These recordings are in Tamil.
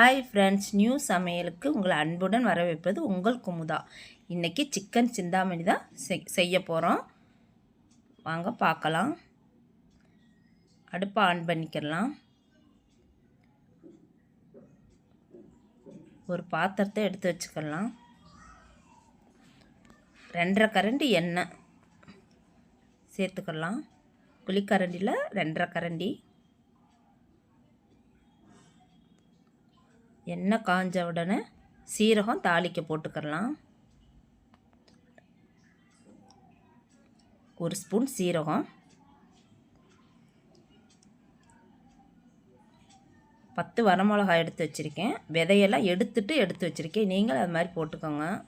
ஹாய் ஃப்ரெண்ட்ஸ் நியூ சமையலுக்கு உங்களை அன்புடன் வரவேற்பது உங்கள் குமுதா. இன்றைக்கி சிக்கன் சிந்தாமணி தான் செய்ய போகிறோம் வாங்க பார்க்கலாம். அடுப்பை ஆன் பண்ணிக்கலாம். ஒரு பாத்திரத்தை எடுத்து வச்சுக்கலாம். ரெண்டரை கரண்டி எண்ணெய் சேர்த்துக்கலாம். குழிக்கரண்டியில் ரெண்டரை கரண்டி எண்ணெய் காஞ்ச உடனே சீரகம் தாளிக்க போட்டுக்கிறலாம். ஒரு ஸ்பூன் சீரகம். பத்து வரமிளகா எடுத்து வச்சுருக்கேன். விதையெல்லாம் எடுத்துட்டு எடுத்து வச்சுருக்கேன். நீங்கள் அது மாதிரி போட்டுக்கோங்க.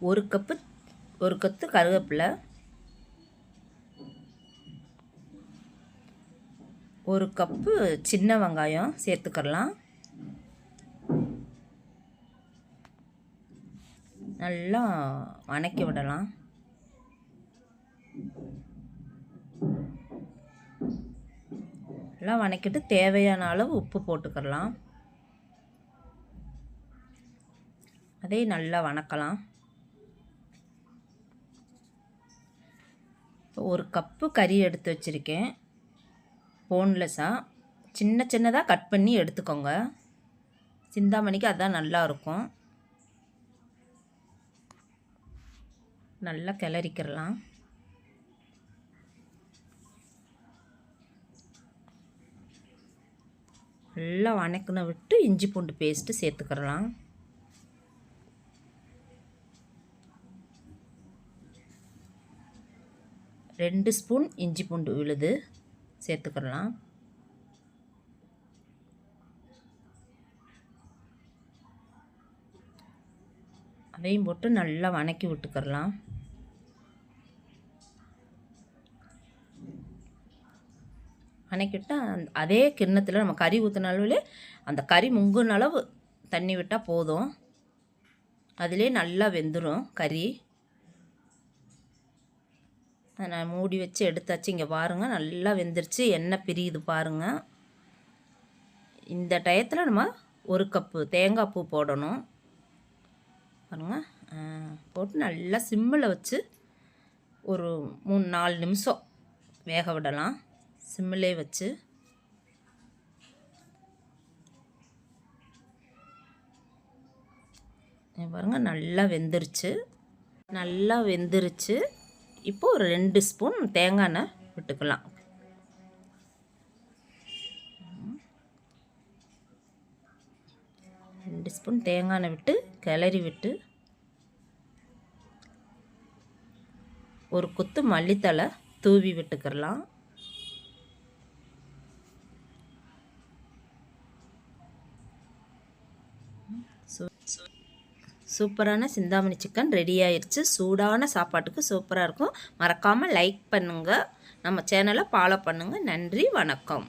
ஒரு கப்பு ஒரு கத்து கருவேப்பிலை. ஒரு கப்பு சின்ன வெங்காயம் சேர்த்துக்கலாம் நல்லா வணக்கி விடலாம். நல்லா வணக்கிட்டு தேவையான அளவு உப்பு போட்டுக்கலாம் அதே நல்லா வணக்கலாம். ஒரு கப்பு கறி எடுத்து வச்சுருக்கேன். போன்லெஸ்ஸாக சின்ன சின்னதாக கட் பண்ணி எடுத்துக்கோங்க. சிந்தாமணிக்கு அதுதான் நல்லாயிருக்கும் நல்லா கிளறிக்கிறலாம் நல்லா வணக்கின விட்டு இஞ்சி பூண்டு பேஸ்ட்டு சேர்த்துக்கிறலாம் ரெண்டு ஸ்பூன் இஞ்சி பூண்டு விழுது. சேர்த்துக்கிடலாம் அதையும் போட்டு நல்லா வணக்கி விட்டுக்கிறலாம். வணக்கிவிட்டால் அதே கிண்ணத்தில் நம்ம கறி ஊற்றினாலே அந்த கறி முங்குன அளவு தண்ணி விட்டால் போதும். அதிலே நல்லா வெந்துடும் கறி. நான் மூடி வச்சு எடுத்தாச்சு. இங்கே பாருங்கள் நல்லா வெந்துருச்சு. எண்ணெய் பிரியுது பாருங்கள் இந்த டயத்தில் நம்ம ஒரு கப்பு தேங்காய் பூ போடணும். பாருங்கள் போட்டு நல்லா சிம்மில் வச்சு ஒரு மூணு நாலு நிமிஷம் வேக விடலாம். சிம்மிலே வச்சு. பாருங்கள் நல்லா வெந்துருச்சு. நல்லா வெந்துருச்சு. இப்போ ஒரு ரெண்டு ஸ்பூன் தேங்காய் எண்ணெய் விட்டுக்கலாம். ரெண்டு ஸ்பூன் தேங்காய் எண்ணெய் விட்டு கிளறி விட்டு ஒரு கொத்து மல்லித்தலை தூவி விட்டுக்கிறலாம் சூப்பரான சிந்தாமணி சிக்கன் ரெடி ஆயிடுச்சு சூடான சாப்பாட்டுக்கு சூப்பராக இருக்கும். மறக்காமல் லைக் பண்ணுங்கள் நம்ம சேனலை ஃபாலோ பண்ணுங்கள் நன்றி வணக்கம்.